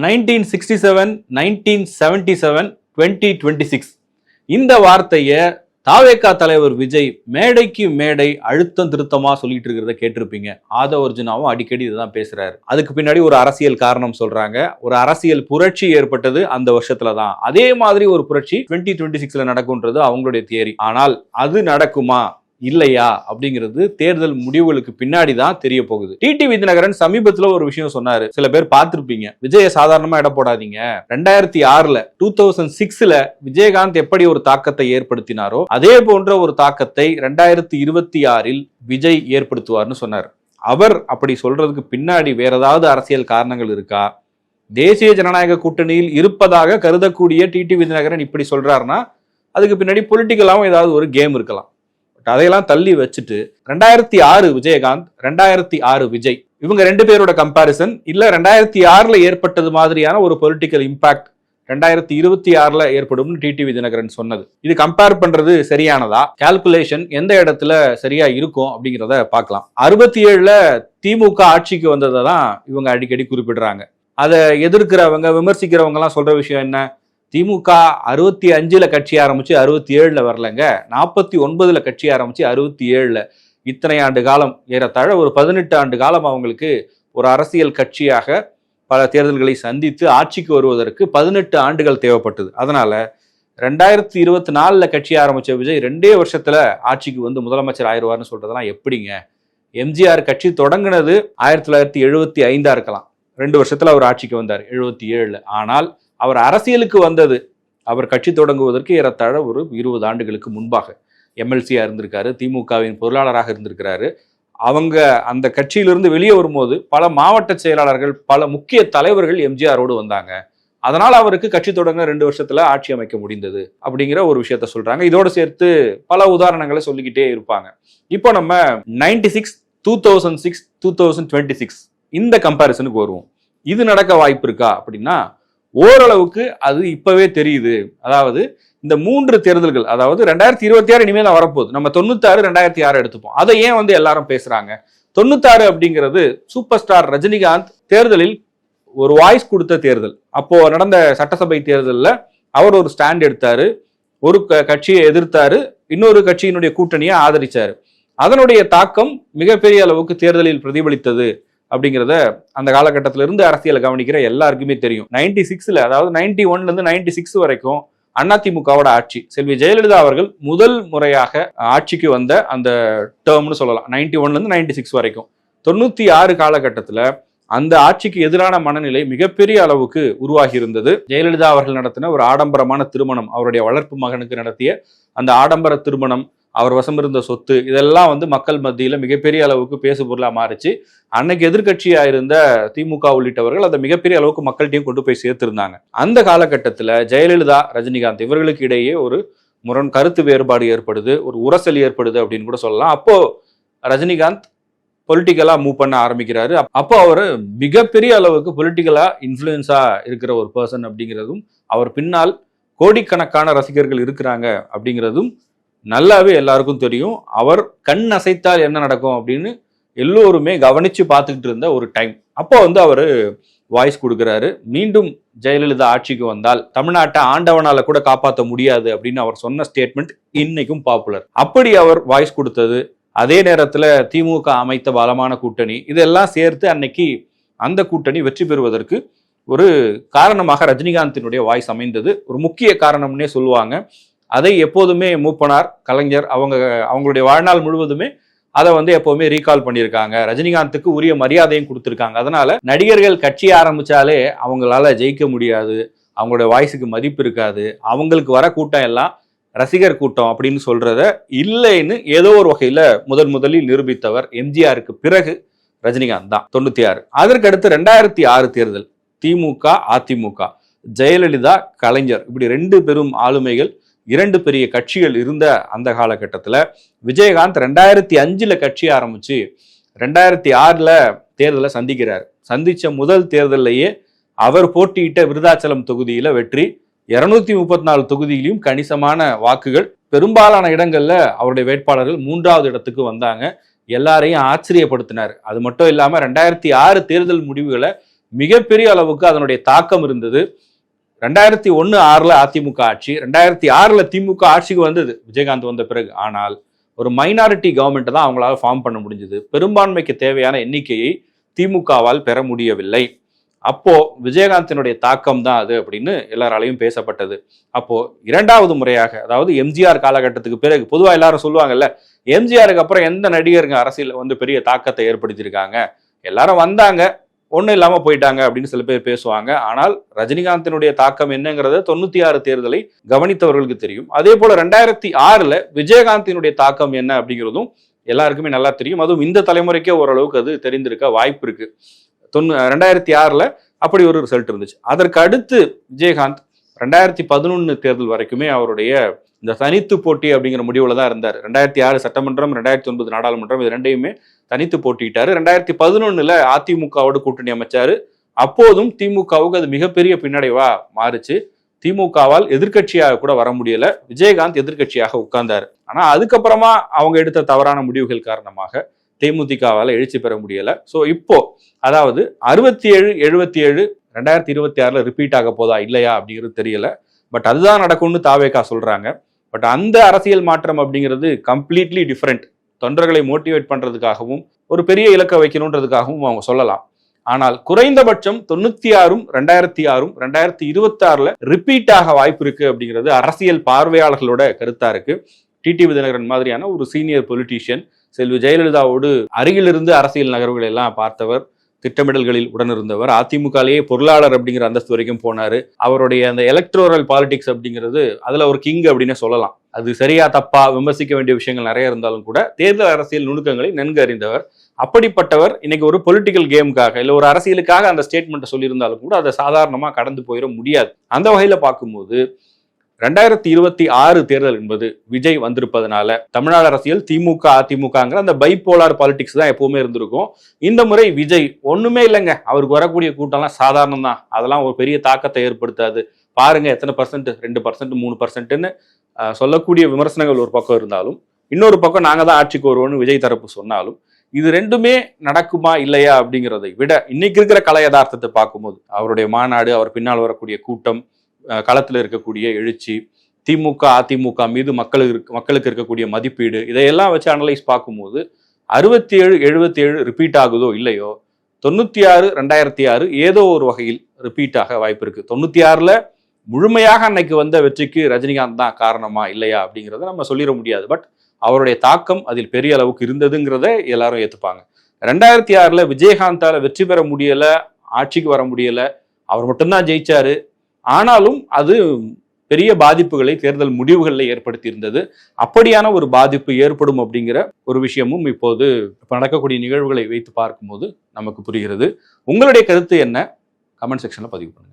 Nineteen sixty seven nineteen seventy seven twenty twenty six இந்த வார்த்தையை தாவேக்கா தலைவர் விஜய் மேடைக்கு மேடை அழுத்தம் திருத்தமாக சொல்லிட்டு இருக்கிறத கேட்டிருப்பீங்க. ஆத ஒரிஜினாவும் அடிக்கடி இதுதான் பேசுறாரு. அதுக்கு பின்னாடி ஒரு அரசியல் காரணம் சொல்றாங்க. ஒரு அரசியல் புரட்சி ஏற்பட்டது அந்த வருஷத்துல தான். அதே மாதிரி ஒரு புரட்சி டுவெண்ட்டி டுவெண்ட்டி சிக்ஸ்ல நடக்கும்ன்றது அவங்களுடைய தியரி. ஆனால் அது நடக்குமா? இல்லையா அப்படிங்கிறது தேர்தல் முடிவுகளுக்கு பின்னாடி தான் தெரிய போகுது டிடி விதிநகரன் சமீபத்துல ஒரு விஷயம் சொன்னாரு. சில பேர் பார்த்திருப்பீங்க. விஜய சாதாரணமா இட போடாதீங்க. ரெண்டாயிரத்தி ஆறுல டூ தௌசண்ட் சிக்ஸ்ல விஜயகாந்த் எப்படி ஒரு தாக்கத்தை ஏற்படுத்தினாரோ அதே போன்ற ஒரு தாக்கத்தை ரெண்டாயிரத்தி இருபத்தி ஆறில் விஜய் ஏற்படுத்துவார்னு சொன்னார். அவர் அப்படி சொல்றதுக்கு பின்னாடி வேற ஏதாவது அரசியல் காரணங்கள் இருக்கா? தேசிய ஜனநாயக கூட்டணியில் இருப்பதாக கருதக்கூடிய டிடி விதிநகரன் இப்படி சொல்றாருன்னா அதுக்கு பின்னாடி பொலிட்டிக்கலாகவும் ஏதாவது ஒரு கேம் இருக்கலாம். அதையெல்லாம் தள்ளி வச்சுட்டு ரெண்டாயிரத்தி ஆறு விஜயகாந்த் ரெண்டாயிரத்தி ஆறு விஜய் இவங்க ரெண்டு பேரோட கம்பாரிசன் இல்ல ரெண்டாயிரத்தி ஆறுல ஏற்பட்டது மாதிரியான ஒரு பொலிட்டிக்கல் இம்பாக்ட் ரெண்டாயிரத்தி இருபத்தி ஆறுல ஏற்படும் டிடிவி தினகரன் சொன்னது. இது கம்பேர் பண்றது சரியானதா? கால்குலேஷன் எந்த இடத்துல சரியா இருக்கும் அப்படிங்கிறத பார்க்கலாம். அறுபத்தி ஏழுல திமுக ஆட்சிக்கு வந்ததை தான் இவங்க அடிக்கடி குறிப்பிடுறாங்க. அதை எதிர்க்கிறவங்க விமர்சிக்கிறவங்க எல்லாம் சொல்ற விஷயம் என்ன? திமுக அறுபத்தி அஞ்சில் கட்சி ஆரம்பித்து அறுபத்தி ஏழில் வரலங்க. நாற்பத்தி ஒன்பதில் கட்சி ஆரம்பித்து அறுபத்தி ஏழில். இத்தனை ஆண்டு காலம் ஏறத்தாழ ஒரு பதினெட்டு ஆண்டு காலம் அவங்களுக்கு ஒரு அரசியல் கட்சியாக பல தேர்தல்களை சந்தித்து ஆட்சிக்கு வருவதற்கு பதினெட்டு ஆண்டுகள் தேவைப்பட்டது. அதனால் ரெண்டாயிரத்தி இருபத்தி நாலில் கட்சி ஆரம்பித்த விஜய் ரெண்டே வருஷத்தில் ஆட்சிக்கு வந்து முதலமைச்சர் ஆயிடுவார்னு சொல்கிறதெல்லாம் எப்படிங்க? எம்ஜிஆர் கட்சி தொடங்கினது ஆயிரத்தி தொள்ளாயிரத்தி எழுபத்தி ஐந்தாக இருக்கலாம். ரெண்டு வருஷத்தில் அவர் ஆட்சிக்கு வந்தார் எழுபத்தி ஏழில். ஆனால் அவர் அரசியலுக்கு வந்தது. அவர் கட்சி தொடங்குவதற்கு ஏறத்தாழ ஒரு இருபது ஆண்டுகளுக்கு முன்பாக எம்எல்சியாக இருந்திருக்காரு திமுகவின் பொருளாளராக இருந்திருக்கிறாரு. அவங்க அந்த கட்சியிலிருந்து வெளியே வரும்போது பல மாவட்ட செயலாளர்கள் பல முக்கிய தலைவர்கள் எம்ஜிஆரோடு வந்தாங்க. அதனால் அவருக்கு கட்சி தொடங்க ரெண்டு வருஷத்தில் ஆட்சி அமைக்க முடிந்தது அப்படிங்கிற ஒரு விஷயத்த சொல்கிறாங்க இதோடு சேர்த்து பல உதாரணங்களை சொல்லிக்கிட்டே இருப்பாங்க. இப்போ நம்ம ninety six two thousand six two thousand twenty six இந்த கம்பாரிசனுக்கு வருவோம். இது நடக்க வாய்ப்பு இருக்கா அப்படின்னா ஓரளவுக்கு அது இப்பவே தெரியுது. அதாவது இந்த மூன்று தேர்தல்கள் அதாவது ரெண்டாயிரத்தி இருபத்தி ஆறு இனிமேல் வரப்போகுது. நம்ம தொண்ணூத்தாறு ரெண்டாயிரத்தி ஆறு எடுத்துப்போம். அதை ஏன் வந்து எல்லாரும் பேசுறாங்க? தொண்ணூத்தாறு அப்படிங்கிறது சூப்பர் ஸ்டார் ரஜினிகாந்த் தேர்தலில் ஒரு வாய்ஸ் கொடுத்த தேர்தல். அப்போ நடந்த சட்டசபை தேர்தலில் அவர் ஒரு ஸ்டாண்ட் எடுத்தாரு. ஒரு க- கட்சியை எதிர்த்தாரு. இன்னொரு கட்சியினுடைய கூட்டணியை ஆதரிச்சாரு. அதனுடைய தாக்கம் மிகப்பெரிய அளவுக்கு தேர்தலில் பிரதிபலித்தது. அப்படிங்கிறத அந்த காலகட்டத்திலிருந்து அரசியலை கவனிக்கிற எல்லாருக்குமே தெரியும். நைன்டி சிக்ஸில் அதாவது நைன்டி ஒன்லேருந்து நைன்டி சிக்ஸ் வரைக்கும் அதிமுகவோட ஆட்சி. செல்வி ஜெயலலிதா அவர்கள் முதல் முறையாக ஆட்சிக்கு வந்த அந்த டேர்ம்னு சொல்லலாம். நைன்டி ஒன்லேருந்து நைன்டி சிக்ஸ் வரைக்கும். தொண்ணூற்றி ஆறு காலகட்டத்தில் அந்த ஆட்சிக்கு எதிரான மனநிலை மிகப்பெரிய அளவுக்கு உருவாகி இருந்தது ஜெயலலிதா அவர்கள் நடத்தின ஒரு ஆடம்பரமான திருமணம் அவருடைய வளர்ப்பு மகனுக்கு நடத்திய அந்த ஆடம்பர திருமணம் அவர் வசம் இருந்த சொத்து இதெல்லாம் வந்து மக்கள் மத்தியில் மிகப்பெரிய அளவுக்கு பேசு பொருளாக மாறிச்சு. அன்னைக்கு எதிர்கட்சியாக இருந்த திமுக உள்ளிட்டவர்கள் அதை மிகப்பெரிய அளவுக்கு மக்கள்கிட்டயும் கொண்டு போய் சேர்த்திருந்தாங்க. அந்த காலகட்டத்தில் ஜெயலலிதா ரஜினிகாந்த் இவர்களுக்கு இடையே ஒரு முரண் கருத்து வேறுபாடு ஏற்படுது ஒரு உரசல் ஏற்படுது அப்படின்னு கூட சொல்லலாம். அப்போ ரஜினிகாந்த் பொலிட்டிக்கலாக மூவ் பண்ண ஆரம்பிக்கிறாரு. அப்போ அவர் மிகப்பெரிய அளவுக்கு பொலிட்டிக்கலாக இன்ஃப்ளூயன்ஸாக இருக்கிற ஒரு பர்சன் அப்படிங்கிறதும் அவர் பின்னால் கோடிக்கணக்கான ரசிகர்கள் இருக்கிறாங்க அப்படிங்கிறதும் நல்லாவே எல்லாருக்கும் தெரியும். அவர் கண் அசைத்தால் என்ன நடக்கும் அப்படின்னு எல்லோருமே கவனித்து பார்த்துக்கிட்டு இருந்த ஒரு டைம். அப்போ வந்து அவர் வாய்ஸ் கொடுக்குறாரு. மீண்டும் ஜெயலலிதா ஆட்சிக்கு வந்தால் தமிழ்நாட்டை ஆண்டவனால கூட காப்பாற்ற முடியாது அப்படின்னு அவர் சொன்ன ஸ்டேட்மெண்ட் இன்னைக்கும் பாப்புலர் அப்படி அவர் வாய்ஸ் கொடுத்தது. அதே நேரத்தில் திமுக அமைத்த பலமான கூட்டணி. இதெல்லாம் சேர்த்து அன்னைக்கு அந்த கூட்டணி வெற்றி பெறுவதற்கு ஒரு காரணமாக ரஜினிகாந்தினுடைய வாய்ஸ் அமைந்தது. ஒரு முக்கிய காரணம்னே சொல்லுவாங்க. அதை எப்போதுமே மூப்பனார் கலைஞர் அவங்க அவங்களுடைய வாழ்நாள் முழுவதுமே அதை வந்து எப்போவுமே ரீகால் பண்ணியிருக்காங்க. ரஜினிகாந்துக்கு உரிய மரியாதையும் கொடுத்துருக்காங்க. அதனால நடிகர்கள் கட்சி ஆரம்பிச்சாலே அவங்களால ஜெயிக்க முடியாது. அவங்களுடைய வாய்ஸுக்கு மதிப்பு இருக்காது. அவங்களுக்கு வர கூட்டம் எல்லாம் ரசிகர் கூட்டம் அப்படின்னு சொல்றத இல்லைன்னு ஏதோ ஒரு வகையில முதன் முதலில் நிரூபித்தவர் எம்ஜிஆருக்கு பிறகு ரஜினிகாந்த் தான். தொண்ணூத்தி ஆறு அதற்கு அடுத்து ரெண்டாயிரத்தி ஆறு தேர்தல் திமுக அதிமுக ஜெயலலிதா கலைஞர் இப்படி ரெண்டு பெரும் ஆளுமைகள் இரண்டு பெரிய கட்சிகள் இருந்த அந்த காலகட்டத்தில் விஜயகாந்த் ரெண்டாயிரத்தி அஞ்சில் கட்சி ஆரம்பித்து ரெண்டாயிரத்தி ஆறில் தேர்தலை சந்திக்கிறார். சந்தித்த முதல் தேர்தல்லையே அவர் போட்டியிட்ட விருதாச்சலம் தொகுதியில் வெற்றி இருநூத்தி முப்பத்தி நாலு தொகுதியிலும் கணிசமான வாக்குகள். பெரும்பாலான இடங்களில் அவருடைய வேட்பாளர்கள் மூன்றாவது இடத்துக்கு வந்தாங்க. எல்லாரையும் ஆச்சரியப்படுத்தினார். அது மட்டும் இல்லாமல் ரெண்டாயிரத்தி ஆறு தேர்தல் முடிவுகளை மிகப்பெரிய அளவுக்கு அதனுடைய தாக்கம் இருந்தது. ரெண்டாயிரத்தி ஒன்று ஆறில் அதிமுக ஆட்சி ரெண்டாயிரத்தி ஆறில் திமுக ஆட்சிக்கு வந்தது விஜயகாந்த் வந்த பிறகு. ஆனால் ஒரு மைனாரிட்டி கவர்மெண்ட்டை தான் அவங்களால ஃபார்ம் பண்ண முடிஞ்சது. பெரும்பான்மைக்கு தேவையான எண்ணிக்கையை திமுகவால் பெற முடியவில்லை. அப்போ விஜயகாந்தினுடைய தாக்கம் தான் அது அப்படின்னு எல்லாராலையும் பேசப்பட்டது. அப்போ இரண்டாவது முறையாக அதாவது எம்ஜிஆர் காலகட்டத்துக்கு பிறகு பொதுவாக எல்லாரும் சொல்லுவாங்கல்ல எம்ஜிஆருக்கு அப்புறம் எந்த நடிகருங்க அரசியல் வந்து பெரிய தாக்கத்தை ஏற்படுத்தியிருக்காங்க? எல்லாரும் வந்தாங்க. ஒன்றும் இல்லாமல் போயிட்டாங்க அப்படின்னு சில பேர் பேசுவாங்க. ஆனால் ரஜினிகாந்தினுடைய தாக்கம் என்னங்கிறத தொண்ணூற்றி ஆறு தேர்தலை கவனித்தவர்களுக்கு தெரியும். அதே போல் ரெண்டாயிரத்தி ஆறில் விஜயகாந்தினுடைய தாக்கம் என்ன அப்படிங்கிறதும் எல்லாருக்குமே நல்லா தெரியும். அதுவும் இந்த தலைமுறைக்கே ஓரளவுக்கு அது தெரிந்திருக்க வாய்ப்பு இருக்கு. தொண்ணூ ரெண்டாயிரத்தி ஆறில் அப்படி ஒரு ரிசல்ட் இருந்துச்சு. அதற்கு அடுத்து விஜயகாந்த் ரெண்டாயிரத்தி பதினொன்று தேர்தல் வரைக்குமே அவருடைய இந்த தனித்து போட்டி அப்படிங்கிற முடிவில் தான் இருந்தார். ரெண்டாயிரத்தி ஆறு சட்டமன்றம் ரெண்டாயிரத்தி ஒன்பது நாடாளுமன்றம் இது ரெண்டையுமே தனித்து போட்டிட்டாரு ரெண்டாயிரத்தி பதினொன்னுல அதிமுகவோடு கூட்டணி அமைச்சாரு. அப்போதும் திமுகவுக்கு அது மிகப்பெரிய பின்னடைவா மாறுச்சு. திமுகவால் எதிர்க்கட்சியாக கூட வர முடியல. விஜயகாந்த் எதிர்க்கட்சியாக உட்கார்ந்தாரு. ஆனா அதுக்கப்புறமா அவங்க எடுத்த தவறான முடிவுகள் காரணமாக தேமுதிகவால் எழுச்சி பெற முடியல. ஸோ இப்போ அதாவது அறுபத்தி ஏழு எழுபத்தி ஏழு ரெண்டாயிரத்தி இருபத்தி ஆறுல ரிப்பீட் ஆக போதா இல்லையா அப்படிங்கிறது தெரியல. பட் அதுதான் நடக்கும்னு தாவேக்கா சொல்றாங்க. பட் அந்த அரசியல் மாற்றம் அப்படிங்கிறது கம்ப்ளீட்லி டிஃப்ரெண்ட் தொண்டர்களை மோட்டிவேட் பண்ணுறதுக்காகவும் ஒரு பெரிய இலக்கை வைக்கணுன்றதுக்காகவும் அவங்க சொல்லலாம். ஆனால் குறைந்தபட்சம் தொண்ணூத்தி ஆறும் ரெண்டாயிரத்தி ஆறும் ரெண்டாயிரத்தி இருபத்தி ஆறுல ரிப்பீட் ஆக வாய்ப்பு இருக்கு அப்படிங்கிறது அரசியல் பார்வையாளர்களோட கருத்தா இருக்கு. டிடி தினகரன் மாதிரியான ஒரு சீனியர் பொலிட்டீஷியன் செல்வி ஜெயலலிதாவோடு அருகிலிருந்து அரசியல் நகர்வுகளை எல்லாம் பார்த்தவர் திட்டமிடல்களில் உடனிருந்தவர். அதிமுகலேயே பொருளாளர் அப்படிங்கிற அந்தஸ்து வரைக்கும் போனார். அவருடைய அந்த எலக்ட்ரோரல் பாலிடிக்ஸ் அப்படிங்கிறது அதுல ஒரு கிங் அப்படின்னு சொல்லலாம். அது சரியா தப்பா விமர்சிக்க வேண்டிய விஷயங்கள் நிறைய இருந்தாலும் கூட தேர்தல் அரசியல் நுணுக்கங்களை நன்கு அறிந்தவர். அப்படிப்பட்டவர் இன்னைக்கு ஒரு பொலிட்டிக்கல் கேமுக்காக இல்லை ஒரு அரசியலுக்காக அந்த ஸ்டேட்மெண்ட்டை சொல்லியிருந்தாலும் கூட அதை சாதாரணமா கடந்து போயிட முடியாது. அந்த வகையில பார்க்கும்போது ரெண்டாயிரத்தி இருபத்தி ஆறு தேர்தல் என்பது விஜய் வந்திருப்பதனால தமிழ்நாடு அரசியல் திமுக அதிமுகங்கிற அந்த பைபோலார் பாலிடிக்ஸ் தான் எப்பவுமே இருந்திருக்கும். இந்த முறை விஜய் ஒண்ணுமே இல்லைங்க. அவருக்கு வரக்கூடிய கூட்டம்லாம் சாதாரணம் தான் அதெல்லாம் ஒரு பெரிய தாக்கத்தை ஏற்படுத்தாது. பாருங்க எத்தனை பர்சன்ட் ரெண்டு பர்சன்ட் மூணு பர்சன்ட்னு சொல்லக்கூடிய விமர்சனங்கள் ஒரு பக்கம் இருந்தாலும் இன்னொரு பக்கம் நாங்கள் தான் ஆட்சிக்கு வருவோம்னு விஜய் தரப்பு சொன்னாலும் இது ரெண்டுமே நடக்குமா இல்லையா அப்படிங்கிறதை விட இன்னைக்கு இருக்கிற கலை யதார்த்தத்தை பார்க்கும்போது அவருடைய மாநாடு அவர் பின்னால் வரக்கூடிய கூட்டம் களத்தில் இருக்கக்கூடிய எழுச்சி திமுக அதிமுக மீது மக்களுக்கு மக்களுக்கு இருக்கக்கூடிய மதிப்பீடு இதையெல்லாம் வச்சு அனலைஸ் பார்க்கும்போது அறுபத்தி ஏழு எழுபத்தி ஏழு ரிப்பீட் ஆகுதோ இல்லையோ தொண்ணூற்றி ஆறு ரெண்டாயிரத்தி ஆறு ஏதோ ஒரு வகையில் ரிப்பீட் ஆக வாய்ப்பு இருக்குது தொண்ணூற்றி ஆறில் முழுமையாக அன்னைக்கு வந்த வெற்றிக்கு ரஜினிகாந்த் தான் காரணமா இல்லையா அப்படிங்கிறத நம்ம சொல்லிட முடியாது. பட் அவருடைய தாக்கம் அதில் பெரிய அளவுக்கு இருந்ததுங்கிறத எல்லாரும் ஏற்றுப்பாங்க ரெண்டாயிரத்தி ஆறில் விஜயகாந்தால் வெற்றி பெற முடியலை ஆட்சிக்கு வர முடியலை அவர் மட்டும்தான் ஜெயிச்சாரு ஆனாலும் அது பெரிய பாதிப்புகளை தேர்தல் முடிவுகளில் ஏற்படுத்தி இருந்தது அப்படியான ஒரு பாதிப்பு ஏற்படும் அப்படிங்கிற ஒரு விஷயமும் இப்போது இப்போ நடக்கக்கூடிய நிகழ்வுகளை வைத்து பார்க்கும்போது நமக்கு புரிகிறது. உங்களுடைய கருத்து என்ன? கமெண்ட் செக்ஷனில் பதிவு பண்ணுங்கள்